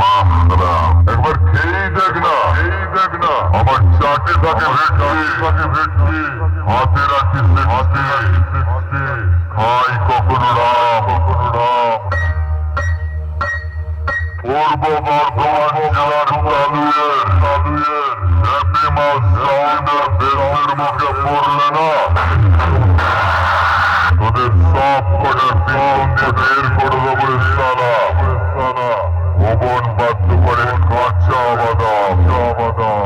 মামরা একবার খেয়েই দেখ না, খেয়েই দেখ না। আমার চাটে থাকে ভেটলি থাকে ভেটলি হাতে রাখিস হাতে খাই কখনো রাম কখনো রাম। পূর্ব বর্ধমান জেলার তালুয়ের তালুয়ের হ্যাপি মাস সাউন্ডের বেরোনের মুখে পড়লে না। তোদের সব কটার পিছন দিয়ে ভবন বাধ্য করে কাঁচা বাদাম বাদাম